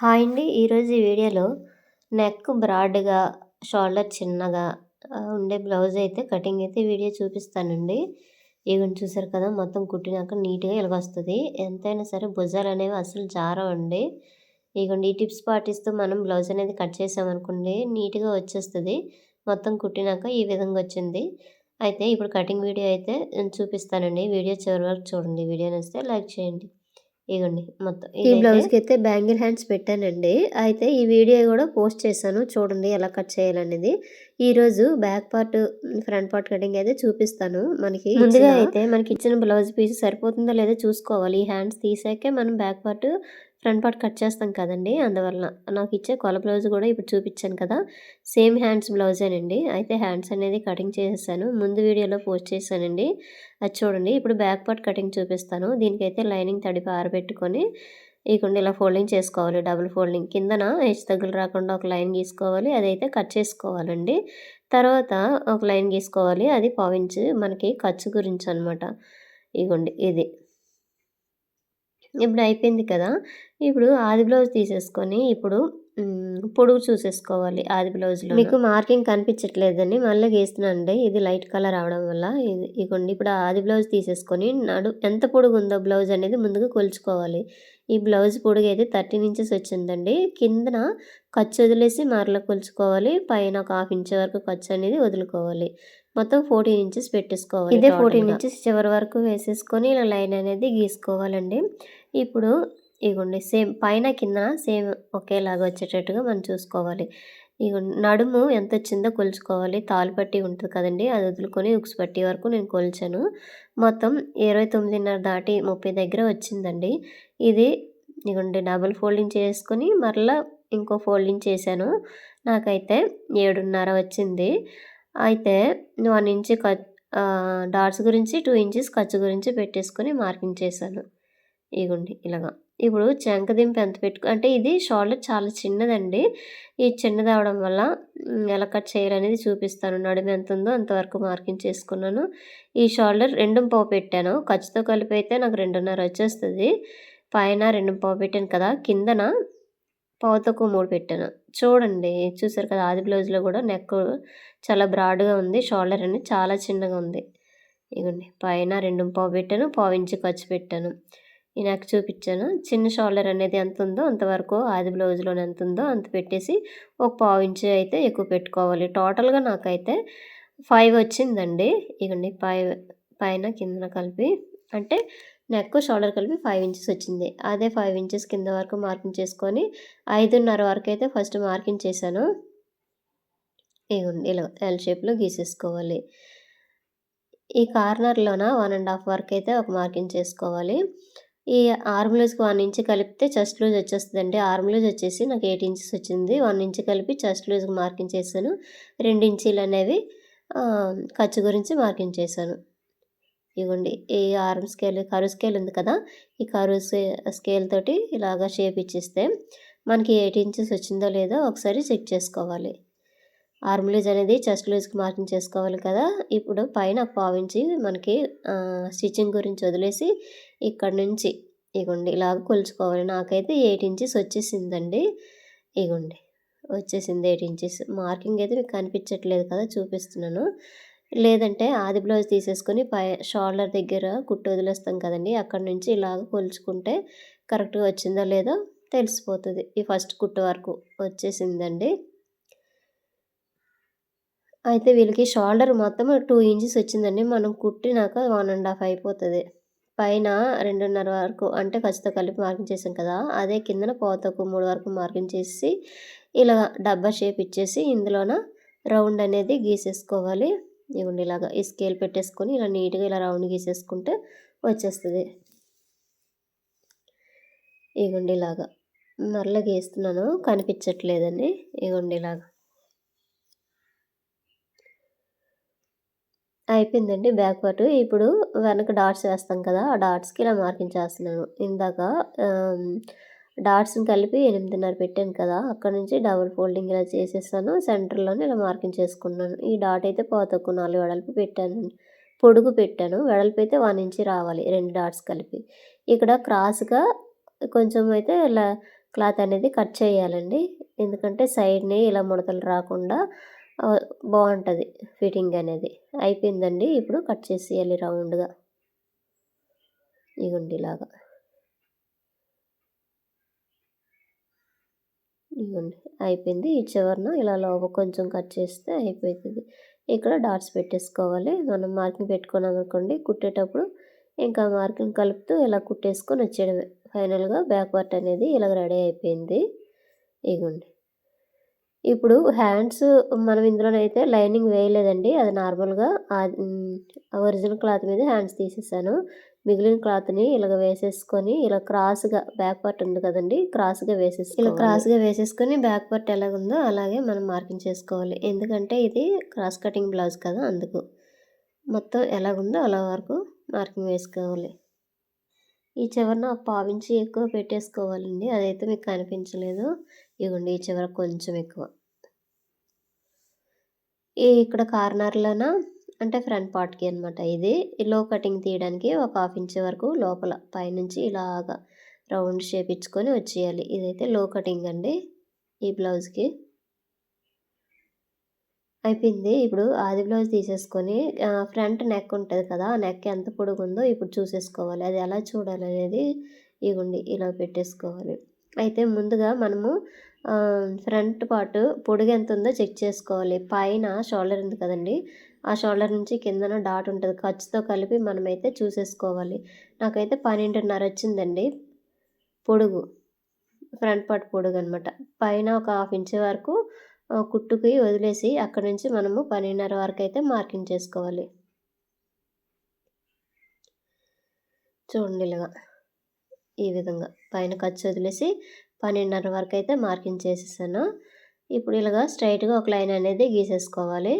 Hi అండి. ఈరోజు ఈ వీడియోలో నెక్ బ్రాడ్గా షోల్డర్ చిన్నగా ఉండే బ్లౌజ్ అయితే కటింగ్ అయితే వీడియో చూపిస్తానండి. ఇవన్నీ చూసారు కదా మొత్తం కుట్టినాక నీట్గా ఇలాగొస్తుంది ఎంతైనా సరే భుజాలు అనేవి అసలు జారవండి. ఇగోండి ఈ టిప్స్ పాటిస్తూ మనం బ్లౌజ్ అనేది కట్ చేసామనుకోండి నీట్గా వచ్చేస్తుంది. మొత్తం కుట్టినాక ఈ విధంగా వచ్చింది. అయితే ఇప్పుడు కటింగ్ వీడియో అయితే చూపిస్తానండి. వీడియో చివరి వరకు చూడండి. వీడియో నచ్చితే లైక్ చేయండి. ఇగోండి మొత్తం ఈ బ్లౌజ్కి అయితే బ్యాంగిల్ హ్యాండ్స్ పెట్టానండి. అయితే ఈ వీడియో కూడా పోస్ట్ చేశాను. చూడండి ఎలా కట్ చేయాలనేది. ఈరోజు back part front part cutting అయితే చూపిస్తాను మనకి ముందుగా అయితే మనకి ఇచ్చిన బ్లౌజ్ పీస్ సరిపోతుందో లేదో చూసుకోవాలి. ఈ హ్యాండ్స్ తీసాకే మనం back part front part cut చేస్తాం కదండి అందువల్ల నాకు ఇచ్చే కొల బ్లౌజ్ కూడా ఇప్పుడు చూపించాను కదా. సేమ్ హ్యాండ్స్ బ్లౌజేనండి. అయితే హ్యాండ్స్ అనేది కటింగ్ చేసేసాను. ముందు వీడియోలో పోస్ట్ చేశానండి. అది చూడండి. ఇప్పుడు బ్యాక్ పార్ట్ కటింగ్ చూపిస్తాను. దీనికైతే లైనింగ్ తడిపి ఆరబెట్టుకొని ఇకుండా ఇలా ఫోల్డింగ్ చేసుకోవాలి. Double folding. కిందన హెచ్ తగ్గులు రాకుండా ఒక లైన్ గీసుకోవాలి. అదైతే కట్ చేసుకోవాలండి. తర్వాత ఒక లైన్ గీసుకోవాలి. అది పావించి మనకి ఖర్చు గురించి అనమాట ఇగోండి ఇది. ఇప్పుడు అయిపోయింది కదా. ఇప్పుడు ఆది బ్లౌజ్ తీసేసుకొని ఇప్పుడు పొడుగు చూసేసుకోవాలి ఆది బ్లౌజ్లో మీకు మార్కింగ్ కనిపించట్లేదని మళ్ళీ గీస్తున్నానండి. ఇది లైట్ కలర్ అవడం వల్ల ఇది ఇగోండి. ఇప్పుడు ఆది బ్లౌజ్ తీసేసుకొని నడు ఎంత పొడుగు ఉందో బ్లౌజ్ అనేది ముందుగా కొలుచుకోవాలి. ఈ బ్లౌజ్ పొడుగు అయితే థర్టీన్ ఇంచెస్ వచ్చిందండి. కిందన ఖర్చు వదిలేసి మరల కొలుచుకోవాలి. పైన ఒక హాఫ్ ఇంచ్ వరకు ఖర్చు అనేది వదులుకోవాలి. మొత్తం ఫోర్టీన్ ఇంచెస్ పెట్టేసుకోవాలి ఇదే ఫోర్టీన్ ఇంచెస్ చివరి వరకు వేసేసుకొని ఇలా లైన్ అనేది గీసుకోవాలండి. ఇప్పుడు ఇగోండి సేమ్ పైన కింద సేమ్ ఒకేలాగా వచ్చేటట్టుగా మనం చూసుకోవాలి. ఇగో నడుము ఎంత వచ్చిందో కొలుచుకోవాలి. తాలుపట్టి ఉంటుంది కదండి అది వదులుకొని ఉక్స్ పట్టి వరకు నేను కొలిచాను. మొత్తం ఇరవై తొమ్మిదిన్నర దాటి ముప్పై దగ్గర వచ్చిందండి. ఇది ఇగోండి డబుల్ ఫోల్డింగ్ చేసుకొని మరలా ఇంకో ఫోల్డింగ్ చేశాను. నాకైతే ఏడున్నర వచ్చింది. అయితే వన్ ఇంచ్ డాట్స్ గురించి టూ ఇంచెస్ ఖర్చు గురించి పెట్టేసుకొని మార్కింగ్ చేశాను. ఇగోండి ఇలాగా. ఇప్పుడు చెంకదింపు ఎంత పెట్టుకో అంటే ఇది షోల్డర్ చాలా చిన్నదండి. ఈ చిన్నది అవడం వల్ల ఎలా కట్ చేయాలనేది చూపిస్తాను. నడుము ఎంత ఉందో అంతవరకు మార్కింగ్ చేసుకున్నాను. ఈ షోల్డర్ రెండు పావు పెట్టాను. ఖర్చుతో కలిపి అయితే నాకు రెండున్నర వచ్చేస్తుంది. పైన రెండు పావు పెట్టాను కదా కిందన పావుతకు మూడు పెట్టాను. చూడండి చూసారు కదా ఆది బ్లౌజ్లో కూడా నెక్ చాలా బ్రాడ్గా ఉంది. షోల్డర్ అనేది చాలా చిన్నగా ఉంది. ఇగోండి పైన రెండు పావు పెట్టాను. పావు ఇంచు ఖర్చు పెట్టాను. నాకు చూపించాను చిన్న షోల్డర్ అనేది ఎంత ఉందో అంతవరకు ఆది బ్లౌజ్లో ఎంత ఉందో అంత పెట్టేసి ఒక పావు ఇంచు అయితే ఎక్కువ పెట్టుకోవాలి. టోటల్గా నాకైతే ఫైవ్ వచ్చిందండి. ఇగండి ఫైవ్ పైన కిందన కలిపి అంటే నెక్ షోల్డర్ కలిపి ఫైవ్ ఇంచెస్ వచ్చింది. అదే ఫైవ్ ఇంచెస్ కింద వరకు మార్కింగ్ చేసుకొని ఐదున్నర వరకు అయితే ఫస్ట్ మార్కింగ్ చేశాను. ఇగోండి ఇలా ఎల్ షేప్లో గీసేసుకోవాలి. ఈ కార్నర్లోన వన్ అండ్ హాఫ్ వరకు అయితే ఒక మార్కింగ్ చేసుకోవాలి. ఈ ఆర్మ్లోజ్కి వన్ ఇంచ్ కలిపితే చెస్ట్ లూజ్ వచ్చేస్తుందండి. ఆర్మ్ వచ్చేసి నాకు ఎయిట్ ఇంచెస్ వచ్చింది. వన్ ఇంచ్ కలిపి చెస్ట్ లూజ్కి మార్కింగ్ చేశాను. రెండు ఇంచీలు అనేవి ఖర్చు గురించి మార్కింగ్ చేశాను. ఇవ్వండి. ఈ ఆర్మ్ స్కేల్ కరు స్కేల్ ఉంది కదా? ఈ కరు స్కేల్ తోటి ఇలాగా షేప్ ఇచ్చిస్తే మనకి ఎయిట్ ఇంచెస్ వచ్చిందో లేదో ఒకసారి చెక్ చేసుకోవాలి. ఆర్మ్లేజ్ అనేది చెస్ట్ లూజ్కి మార్కింగ్ చేసుకోవాలి కదా. ఇప్పుడు పైన పావించి మనకి స్టిచ్చింగ్ గురించి వదిలేసి ఇక్కడ నుంచి ఇగోండి ఇలాగ కొలుచుకోవాలి. నాకైతే ఎయిట్ ఇంచెస్ వచ్చేసిందండి. ఇగోండి వచ్చేసింది ఎయిట్ ఇంచెస్. మార్కింగ్ అయితే మీకు కనిపించట్లేదు కదా చూపిస్తున్నాను. లేదంటే ఆది బ్లౌజ్ తీసేసుకొని పై షోల్డర్ దగ్గర కుట్టు వదిలేస్తాం కదండి. అక్కడ నుంచి ఇలాగ కొలుచుకుంటే కరెక్ట్గా వచ్చిందో లేదో తెలిసిపోతుంది. ఈ ఫస్ట్ కుట్టు వరకు వచ్చేసిందండి. అయితే వీళ్ళకి షోల్డర్ మొత్తం టూ ఇంచెస్ వచ్చిందండి. మనం కుట్టినాక వన్ అండ్ హాఫ్ అయిపోతుంది. పైన రెండున్నర వరకు అంటే ఖచ్చితంగా కలిపి మార్కింగ్ చేసాం కదా అదే కిందన పోతకు మూడు వరకు మార్కింగ్ చేసి ఇలా డబ్బా షేప్ ఇచ్చేసి ఇందులోన రౌండ్ అనేది గీసేసుకోవాలి. ఇవ్వండి ఇలాగా ఈ స్కేల్ పెట్టేసుకొని ఇలా నీట్గా ఇలా రౌండ్ గీసేసుకుంటే వచ్చేస్తుంది. ఇగోండి ఇలాగా మరలా గీస్తున్నాను. కనిపించట్లేదండి. ఇగోండి ఇలాగా. అయిపోయిందండి బ్యాక్ పార్ట్ ఇప్పుడు వెనక డాట్స్ వేస్తాం కదా ఆ డాట్స్కి ఇలా మార్కింగ్ చేస్తున్నాను. ఇందాక డాట్స్ని కలిపి ఎనిమిదిన్నర పెట్టాను కదా అక్కడ నుంచి డబుల్ ఫోల్డింగ్ ఇలా చేసేసాను. సెంటర్లోనే ఇలా మార్కింగ్ చేసుకున్నాను. ఈ డాట్ అయితే పోతకు నాలుగు వెడల్పు పెట్టాను. పొడుగు పెట్టాను. వెడల్పు అయితే వన్ ఇంచి రావాలి రెండు డాట్స్ కలిపి. ఇక్కడ క్రాస్గా కొంచెం అయితే ఇలా క్లాత్ అనేది కట్ చేయాలండి. ఎందుకంటే సైడ్ని ఇలా ముడతలు రాకుండా బాగుంటుంది ఫిట్టింగ్ అనేది. అయిపోయిందండి. ఇప్పుడు కట్ చేసేయాలి రౌండ్గా. ఇగుండి ఇలాగా. ఇవ్వండి అయిపోయింది. ఈ చివరన ఇలా లోపల కొంచెం కట్ చేస్తే అయిపోతుంది ఇక్కడ డాట్స్ పెట్టేసుకోవాలి. మనం మార్కింగ్ పెట్టుకున్నాం అనుకోండి కుట్టేటప్పుడు ఇంకా మార్కింగ్ కలుపుతూ ఇలా కుట్టేసుకొని వచ్చేయడమే. ఫైనల్గా బ్యాక్ పార్ట్ అనేది ఇలా రెడీ అయిపోయింది. ఇగోండి. ఇప్పుడు హ్యాండ్స్ మనం ఇందులోనైతే లైనింగ్ వేయలేదండి. అది నార్మల్గా ఒరిజినల్ క్లాత్ మీద హ్యాండ్స్ తీసేసాను. మిగిలిన క్లాత్ని ఇలాగ వేసేసుకొని ఇలా క్రాస్గా బ్యాక్ పార్ట్ ఉంది కదండి క్రాస్గా వేసేసి ఇలా క్రాస్గా వేసేసుకొని బ్యాక్ పార్ట్ ఎలాగుందో అలాగే మనం మార్కింగ్ చేసుకోవాలి. ఎందుకంటే ఇది క్రాస్ కటింగ్ బ్లౌజ్ కదా అందుకు. మొత్తం ఎలాగుందో అలా వరకు మార్కింగ్ వేసుకోవాలి. ఈ చివరన పావించి ఎక్కువ పెట్టేసుకోవాలండి. అదైతే మీకు కనిపించలేదు. ఇవ్వండి ఈ చివర కొంచెం ఎక్కువ. ఈ ఇక్కడ కార్నర్లోన అంటే ఫ్రంట్ పార్ట్కి అనమాట ఇది. లో కటింగ్ తీయడానికి ఒక హాఫ్ ఇంచ్ వరకు లోపల పైనుంచి ఇలాగా రౌండ్ షేప్ ఇచ్చుకొని వచ్చేయాలి. ఇదైతే లో కటింగ్ అండి ఈ బ్లౌజ్కి. అయిపోయింది. ఇప్పుడు ఆది బ్లౌజ్ తీసేసుకొని ఫ్రంట్ నెక్ ఉంటుంది కదా ఆ నెక్ ఎంత పొడుగు ఉందో ఇప్పుడు చూసేసుకోవాలి. అది ఎలా చూడాలి అనేది ఇగుండి ఇలా పెట్టేసుకోవాలి. అయితే ముందుగా మనము ఫ్రంట్ పార్ట్ పొడుగు ఎంత ఉందో చెక్ చేసుకోవాలి. పైన షోల్డర్ ఉంది కదండి ఆ షోల్డర్ నుంచి కిందన డాట్ ఉంటుంది. ఖర్చుతో కలిపి మనమైతే చూసేసుకోవాలి. నాకైతే పన్నెండున్నర వచ్చిందండి పొడుగు. ఫ్రంట్ పార్ట్ పొడుగు అనమాట పైన ఒక హాఫ్ ఇంచ్ వరకు కుట్టుకి వదిలేసి అక్కడ నుంచి మనము పన్నెండున్నర వరకు అయితే మార్కింగ్ చేసుకోవాలి. చూడండి ఇలాగా ఈ విధంగా పైన ఖర్చు వదిలేసి పన్నెండున్నర వరకు అయితే మార్కింగ్ చేసేసాను. ఇప్పుడు ఇలాగా స్ట్రైట్గా ఒక లైన్ అనేది గీసేసుకోవాలి.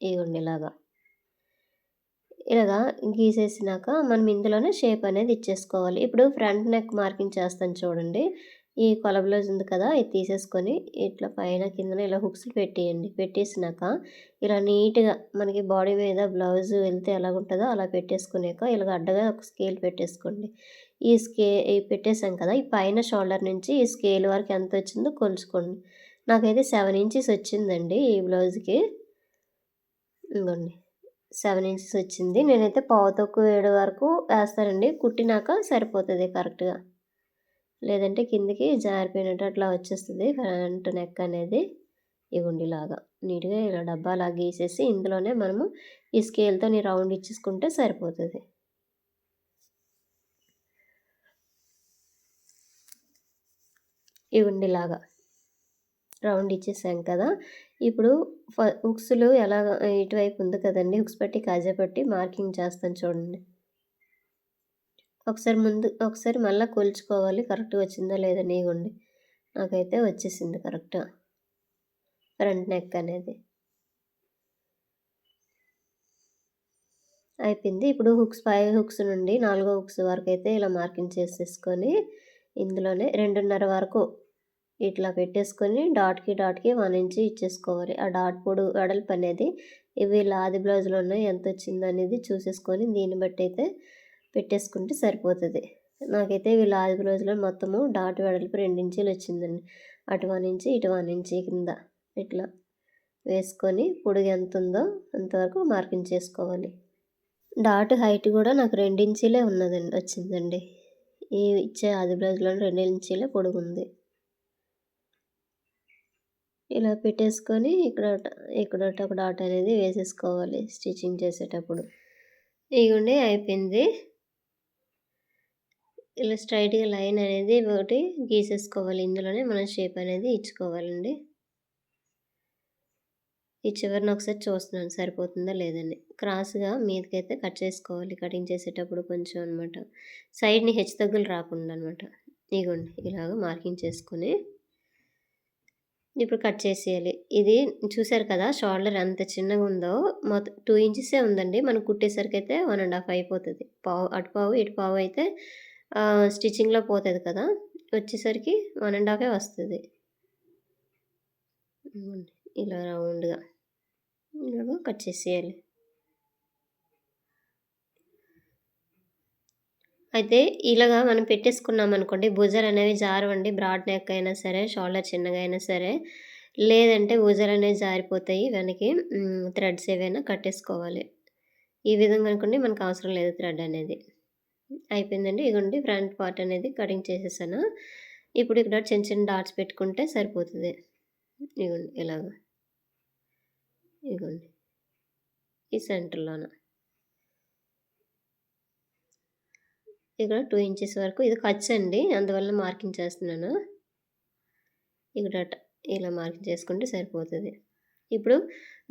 ఇవ్వండి ఇలాగా. ఇలాగా గీసేసినాక మనం ఇందులోనే షేప్ అనేది ఇచ్చేసుకోవాలి. ఇప్పుడు ఫ్రంట్ నెక్ మార్కింగ్ చేస్తాను చూడండి. ఈ కొల బ్లౌజ్ ఉంది కదా ఇది తీసేసుకొని ఇట్లా పైన కిందన ఇలా హుక్స్ పెట్టేయండి. పెట్టేసినాక ఇలా నీట్గా మనకి బాడీ మీద బ్లౌజ్ వెళ్తే ఎలాగుంటుందో అలా పెట్టేసుకునేక ఇలాగ అడ్డగా ఒక స్కేల్ పెట్టేసుకోండి. ఈ స్కే పెట్టేసాం కదా ఈ పైన షోల్డర్ నుంచి ఈ స్కేల్ వరకు ఎంత వచ్చిందో కొలుచుకోండి. నాకైతే సెవెన్ ఇంచెస్ వచ్చిందండి ఈ బ్లౌజ్కి. ఇంకోండి సెవెన్ ఇంచెస్ వచ్చింది. నేనైతే పావుతొక్కు ఏడు వరకు వేస్తానండి. కుట్టినాక సరిపోతుంది కరెక్ట్గా. లేదంటే కిందికి జారిపోయినట్టు అట్లా వచ్చేస్తుంది ఫ్రంట్ నెక్ అనేది. ఈ ఇలాగా నీట్గా ఇలా డబ్బాలా గీసేసి ఇందులోనే మనము ఈ స్కేల్తో నీ రౌండ్ ఇచ్చేసుకుంటే సరిపోతుంది. ఈ ఇలాగా రౌండ్ ఇచ్చేసాం కదా. ఇప్పుడు హుక్స్లు ఎలా ఇటువైపు ఉంది కదండి హుక్స్ పెట్టి కాజా పెట్టి మార్కింగ్ చేస్తాను చూడండి. ఒకసారి ముందు ఒకసారి మళ్ళీ కొలుచుకోవాలి. కరెక్ట్గా వచ్చిందా లేదా నీగుండి నాకైతే వచ్చేసింది కరెక్ట్ ఫ్రంట్ నెక్ అనేది. అయిపోయింది. ఇప్పుడు హుక్స్ ఫైవ్ హుక్స్ నుండి నాలుగో హుక్స్ వరకు అయితే ఇలా మార్కింగ్ చేసేసుకొని ఇందులోనే రెండున్నర వరకు ఇట్లా పెట్టేసుకొని డాట్కి డాట్కి వన్ ఇంచ్ ఇచ్చేసుకోవాలి. ఆ డాట్ పొడు వెడల్పు అనేది ఇవి లాది బ్లౌజ్లో ఉన్నాయి. ఎంత వచ్చింది అనేది చూసేసుకొని దీన్ని బట్టి అయితే పెట్టేసుకుంటే సరిపోతుంది. నాకైతే వీళ్ళ ఆది బ్లౌజ్లో మొత్తము డాట్ వెడల్పు రెండు ఇంచీలు వచ్చిందండి. అటు వన్ ఇంచి ఇటు వన్ ఇంచి కింద ఇట్లా వేసుకొని పొడుగు ఎంత ఉందో అంతవరకు మార్కింగ్ చేసుకోవాలి. డాట్ హైట్ కూడా నాకు రెండించీలే ఉన్నదండి వచ్చిందండి. ఈ ఇచ్చే ఆది బ్లౌజ్లో రెండు ఇంచీలే పొడుగు ఉంది. ఇలా పెట్టేసుకొని ఇక్కడ ఇక్కడ ఒక డాట్ అనేది వేసేసుకోవాలి స్టిచ్చింగ్ చేసేటప్పుడు. ఇగుండి అయిపోయింది. ఇలా స్ట్రైట్గా లైన్ అనేది ఒకటి గీసేసుకోవాలి. ఇందులోనే మనం షేప్ అనేది ఇచ్చుకోవాలండి. ఈ చివరిని ఒకసారి చూస్తున్నాను సరిపోతుందా లేదని. క్రాస్గా మీదకైతే కట్ చేసుకోవాలి. కటింగ్ చేసేటప్పుడు కొంచెం అనమాట సైడ్ని హెచ్చు తగ్గులు రాకుండా అనమాట ఇగోండి ఇలాగ మార్కింగ్ చేసుకొని ఇప్పుడు కట్ చేసేయాలి. ఇది చూసారు కదా షోల్డర్ ఎంత చిన్నగా ఉందో మొత్తం టూ ఇంచెసే ఉందండి. మనం కుట్టేసరికి అయితే వన్ అండ్ హాఫ్ అయిపోతుంది. పావు అటు పావు ఇటు పావు అయితే స్టిచ్చింగ్లో పోతుంది కదా వచ్చేసరికి వన్ అండ్ హాఫే వస్తుంది. ఇలా రౌండ్గా. ఇలాగ కట్ చేసేయాలి. అయితే ఇలాగా మనం పెట్టేసుకున్నాం అనుకోండి భుజాలు అనేవి జారవండి బ్రాడ్ నెక్ అయినా సరే షోల్డర్ చిన్నగా అయినా సరే లేదంటే భుజాలు అనేవి జారిపోతాయి వెనక్కి థ్రెడ్స్ ఏవైనా కట్టేసుకోవాలి. ఈ విధంగా అనుకోండి మనకు అవసరం లేదు థ్రెడ్ అనేది. అయిపోయిందండి. ఇగోండి ఫ్రంట్ పార్ట్ అనేది కటింగ్ చేసేసాను. ఇప్పుడు ఇక్కడ చిన్న చిన్న డాట్స్ పెట్టుకుంటే సరిపోతుంది. ఇగోండి ఇలాగ. ఇగోండి. ఈ సెంటర్లోన. ఇక్కడ టూ ఇంచెస్ వరకు ఇది ఖర్చు అండి. అందువల్ల మార్కింగ్ చేస్తున్నాను. ఇక్కడ ఇలా మార్కింగ్ చేసుకుంటే సరిపోతుంది. ఇప్పుడు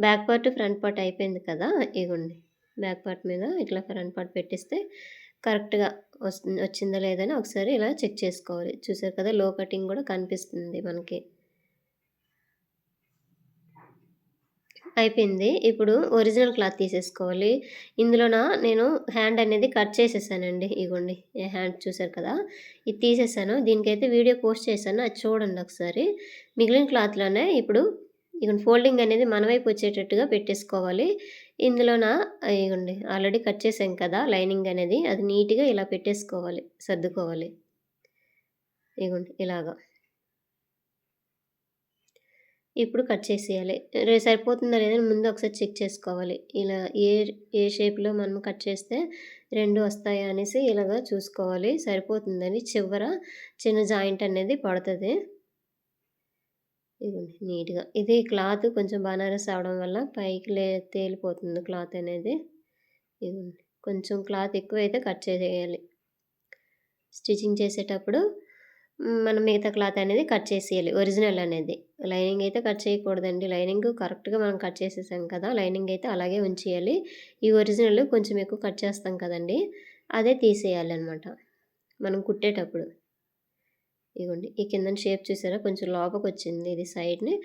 బ్యాక్ పార్ట్ ఫ్రంట్ పార్ట్ అయిపోయింది కదా. ఇగోండి. బ్యాక్ పార్ట్ మీద ఇట్లా ఫ్రంట్ పార్ట్ పెట్టిస్తే కరెక్ట్గా వస్తుంది వచ్చిందా లేదని ఒకసారి ఇలా చెక్ చేసుకోవాలి. చూసారు కదా లో కటింగ్ కూడా కనిపిస్తుంది మనకి. అయిపోయింది. ఇప్పుడు ఒరిజినల్ క్లాత్ తీసేసుకోవాలి. ఇందులోన నేను హ్యాండ్ అనేది కట్ చేసేసానండి. ఇగోండి హ్యాండ్ చూసారు కదా ఇది తీసేసాను. దీనికైతే వీడియో పోస్ట్ చేశాను. అది చూడండి ఒకసారి. మిగిలిన క్లాత్లోనే ఇప్పుడు ఇక ఫోల్డింగ్ అనేది మన వైపు వచ్చేటట్టుగా పెట్టేసుకోవాలి. ఇందులోన ఇగోండి ఆల్రెడీ కట్ చేసాం కదా లైనింగ్ అనేది అది నీట్గా ఇలా పెట్టేసుకోవాలి సర్దుకోవాలి. ఇగోండి ఇలాగా. ఇప్పుడు కట్ చేసేయాలి. సరిపోతుందా లేదని ముందు ఒకసారి చెక్ చేసుకోవాలి. ఇలా ఏ ఏ షేప్లో మనం కట్ చేస్తే రెండు వస్తాయా అనేసి ఇలాగా చూసుకోవాలి. సరిపోతుందని చివర చిన్న జాయింట్ అనేది పడుతుంది. ఇదిగోండి నీట్గా. ఇది క్లాత్ కొంచెం బనారస్ అవడం వల్ల పైకి లే తేలిపోతుంది క్లాత్ అనేది. ఇదిగోండి కొంచెం క్లాత్ ఎక్కువైతే కట్ చేసేయాలి. స్టిచ్చింగ్ చేసేటప్పుడు మనం మిగతా క్లాత్ అనేది కట్ చేసేయాలి ఒరిజినల్ అనేది. లైనింగ్ అయితే కట్ చేయకూడదండి. లైనింగ్ కరెక్ట్గా మనం కట్ చేసేసాం కదా లైనింగ్ అయితే అలాగే ఉంచేయాలి. ఈ ఒరిజినల్ కొంచెం ఎక్కువ కట్ చేస్తాం కదండి అదే తీసేయాలి అనమాట మనం కుట్టేటప్పుడు. ఇగోండి. ఈ కింద షేప్ చూసారా? కొంచెం లోపలికి వచ్చింది ఇది సైడ్ని.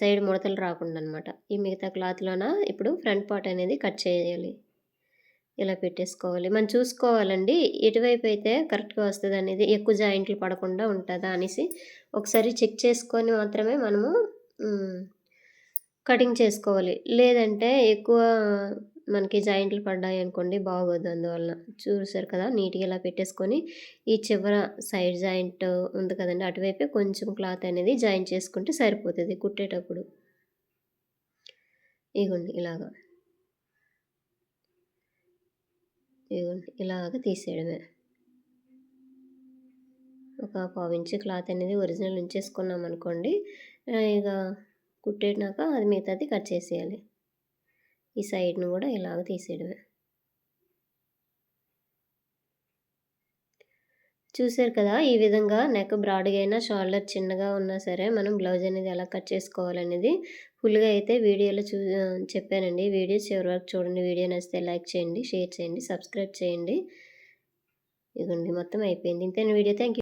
సైడ్ ముడతలు రాకుండా అనమాట ఈ మిగతా క్లాత్లోన? ఇప్పుడు ఫ్రంట్ పార్ట్ అనేది కట్ చేయాలి. ఇలా పెట్టేసుకోవాలి. మనం చూసుకోవాలండి. ఎటువైపు అయితే కరెక్ట్గా వస్తుంది అనేది ఎక్కువ జాయింట్లు పడకుండా ఉంటుందా అనేసి ఒకసారి చెక్ చేసుకొని మాత్రమే మనము కటింగ్ చేసుకోవాలి. లేదంటే ఎక్కువ మనకి జాయింట్లు పడ్డాయి అనుకోండి బాగోదు అందువల్ల చూసారు కదా నీట్గా ఇలా పెట్టేసుకొని ఈ చివర సైడ్ జాయింట్ ఉంది కదండి అటువైపే కొంచెం క్లాత్ అనేది జాయింట్ చేసుకుంటే సరిపోతుంది కుట్టేటప్పుడు. ఇగోండి ఇలాగా. ఇదిగోండి ఇలాగ తీసేయడమే. ఒక పావు ఇంచు క్లాత్ అనేది ఒరిజినల్ ఉంచేసుకున్నాం అనుకోండి ఇక కుట్టేనాక అది మిగతాది కట్ చేసేయాలి. ఈ సైడ్ను కూడా ఇలాగ తీసేయడమే. చూసారు కదా ఈ విధంగా నెక్ బ్రాడ్గా అయినా షోల్డర్ చిన్నగా ఉన్నా సరే మనం బ్లౌజ్ అనేది ఎలా కట్ చేసుకోవాలనేది ఫుల్గా అయితే వీడియోలో చూ చెప్పానండి. వీడియో చివరి వరకు చూడండి. వీడియో నచ్చితే లైక్ చేయండి షేర్ చేయండి సబ్స్క్రైబ్ చేయండి. ఇదిగోండి మొత్తం అయిపోయింది. ఇంతేనా వీడియో. థ్యాంక్